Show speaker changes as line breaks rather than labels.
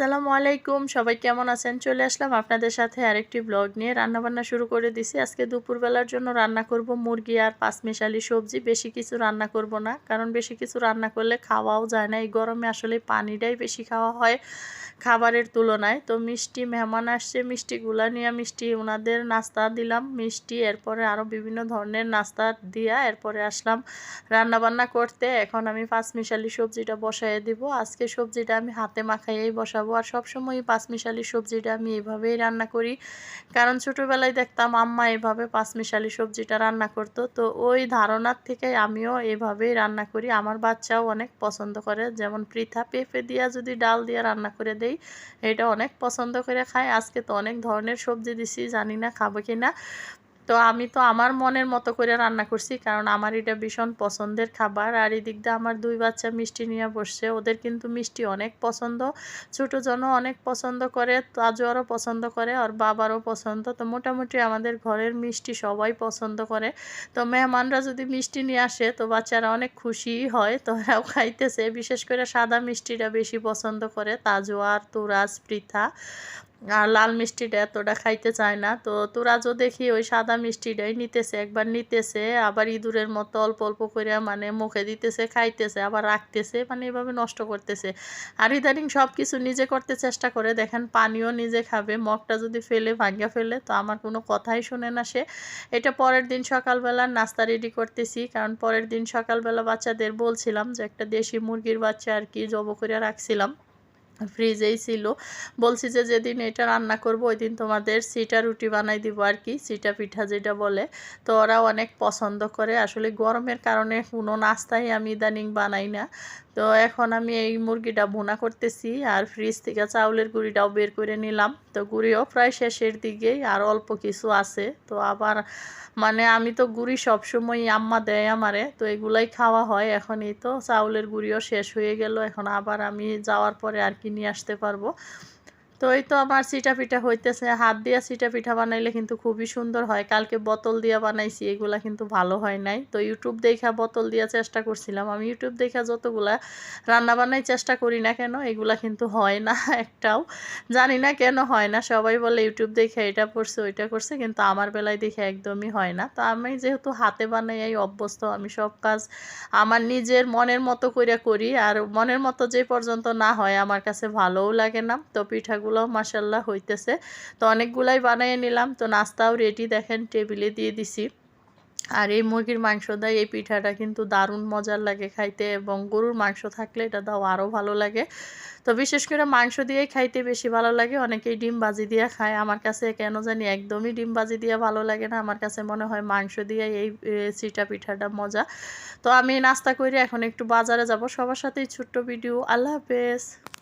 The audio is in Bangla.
আসসালামু আলাইকুম। সবাই কেমন আছেন? চলে আসলাম আপনাদের সাথে আরেকটি ব্লগ নিয়ে। রান্নাবান্না শুরু করে দিছি। আজকে দুপুরবেলার জন্য রান্না করব মুরগি আর পাঁচমিশালি সবজি। বেশি কিছু রান্না করব না, কারণ বেশি কিছু রান্না করলে খাওয়াও যায় না। এই গরমে আসলে পানিটাই বেশি খাওয়া হয় খাবারের তুলনায়। তো মিষ্টি মেহমান আসছে, মিষ্টিগুলা নিয়ে মিষ্টি ওনাদের নাস্তা দিলাম, মিষ্টি, এরপরে আরও বিভিন্ন ধরনের নাস্তা দিয়া এরপরে আসলাম রান্না বান্না করতে। এখন আমি পাঁচমিশালি সবজিটা বসাই দিব। আজকে সবজিটা আমি হাতে মাখাইয়েই বসাবো। আর সবসময় পাঁচমিশালি সবজিটা আমি এভাবেই রান্না করি। কারণ ছোটোবেলায় দেখতাম আম্মা এভাবে পাঁচমিশালি সবজিটা রান্না করতো। তো ওই ধারণার থেকে আমিও এভাবেই রান্না করি। আমার বাচ্চাও অনেক পছন্দ করে। যেমন পৃথা পেঁপে দিয়া যদি ডাল দিয়ে রান্না করে দেই, এটা অনেক পছন্দ করে খায়। আজকে তো অনেক ধরনের সবজি দিছি, জানি না খাব কি না তো আমি তো আমার মনের মতো করে রান্না করছি, কারণ আমার এটা ভীষণ পছন্দের খাবার। আর এদিক দিয়ে আমার দুই বাচ্চা মিষ্টি নিয়ে বসছে। ওদের কিন্তু মিষ্টি অনেক পছন্দ। ছোটো জনও অনেক পছন্দ করে তাজুয়ারও পছন্দ করে, আর বাবারও পছন্দ। তো মোটামুটি আমাদের ঘরের মিষ্টি সবাই পছন্দ করে। তো মেহমানরা যদি মিষ্টি নিয়ে আসে, তো বাচ্চারা অনেক খুশি হয়। তো ওরাও খাইতেছে। বিশেষ করে সাদা মিষ্টিটা বেশি পছন্দ করে তাজোয়ার তুরাজ পৃথা। আর লাল মিষ্টিটা এতটা খাইতে চায় না। তো তোরাজও দেখি ওই সাদা মিষ্টিটাই নিতেছে, একবার নিতেছে, আবার ইঁদুরের মতো অল্প অল্প করে মানে মুখে দিতেছে, খাইতেছে, আবার রাখতেছে মানে এভাবে নষ্ট করতেছে। আর ইদানিং সব কিছু নিজে করতে চেষ্টা করে, দেখেন পানিও নিজে খাবে, মগটা যদি ফেলে, ভাঙ্গা ফেলে, তো আমার কোনো কথাই শুনে না সে। এটা পরের দিন সকালবেলা নাস্তা রেডি করতেছি, কারণ পরের দিন সকালবেলা বাচ্চাদের বলছিলাম যে একটা দেশি মুরগির বাচ্চা আর কি জব করে রাখছিলাম। ফ্রিজেই ছিল। বলছি যে যেদিন এটা রান্না করব ওই দিন তোমাদের সিটা রুটি বানাই দিব আর কি, সিটা পিঠা যেটা বলে। তো ওরা অনেক পছন্দ করে। আসলে গরমের কারণে কোনো নাস্তাই আমি ইদানিং বানাই না। তো এখন আমি এই মুরগিটা ভুনা করতেছি আর ফ্রিজ থেকে চাউলের গুঁড়িটাও বের করে নিলাম। তো গুঁড়িও প্রায় শেষের দিকেই আর অল্প কিছু আছে। তো আবার মানে আমি তো গুঁড়ি সবসময় আম্মা দেয় আমারে, তো এগুলাই খাওয়া হয় এখনই। তো চাউলের গুঁড়িও শেষ হয়ে গেল, এখন আবার আমি যাওয়ার পরে আর কি নিয়ে আসতে পারব। তো এই তো আমার সিটা পিঠা হইতেছে। হাত দিয়া সিটা পিঠা বানাইলে কিন্তু খুবই সুন্দর হয়। কালকে বোতল দিয়া বানাইছি, এগুলা কিন্তু ভালো হয় নাই। তো ইউটিউব দেখা বোতল দিয়া চেষ্টা করছিলাম। আমি ইউটিউব দেখা যতগুলা রান্না বান্নাই চেষ্টা করি না কেন, এগুলা কিন্তু হয় না একটাও। জানি না কেন হয় না। সবাই বলে ইউটিউব দেখে এটা করছে, ওইটা করছে। কিন্তু আমার বেলায় দেখে একদমই হয় না। তো আমি যেহেতু হাতে বানাই এই অভ্যস্ত, আমি সব কাজ আমার নিজের মনের মতো করে করি। আর মনের মতো যে পর্যন্ত না হয়, আমার কাছে ভালোও লাগে না। তো পিঠাগুলো পিঠাগুলো মাসাল্লাহ হইতেছে। তো অনেকগুলাই বানিয়ে নিলাম। তো নাস্তাও রেডি দেখেন টেবিলে দিয়ে দিছি। আর এই মুরগির মাংস দেয়, এই পিঠাটা কিন্তু দারুণ মজার লাগে খাইতে এবং গরুর মাংস থাকলে এটা দাও আরও ভালো লাগে। তো বিশেষ করে মাংস দিয়েই খাইতে বেশি ভালো লাগে। অনেকেই ডিম বাজি দিয়ে খায়। আমার কাছে কেন জানি একদমই ডিম বাজি দিয়ে ভালো লাগে না। আমার কাছে মনে হয় মাংস দিয়ে এই চিটা পিঠাটা মজা। তো আমি নাস্তা করে এখন একটু বাজারে যাব। সবার সাথেই ছোট্ট ভিডিও আল্লাহ হাফেজ।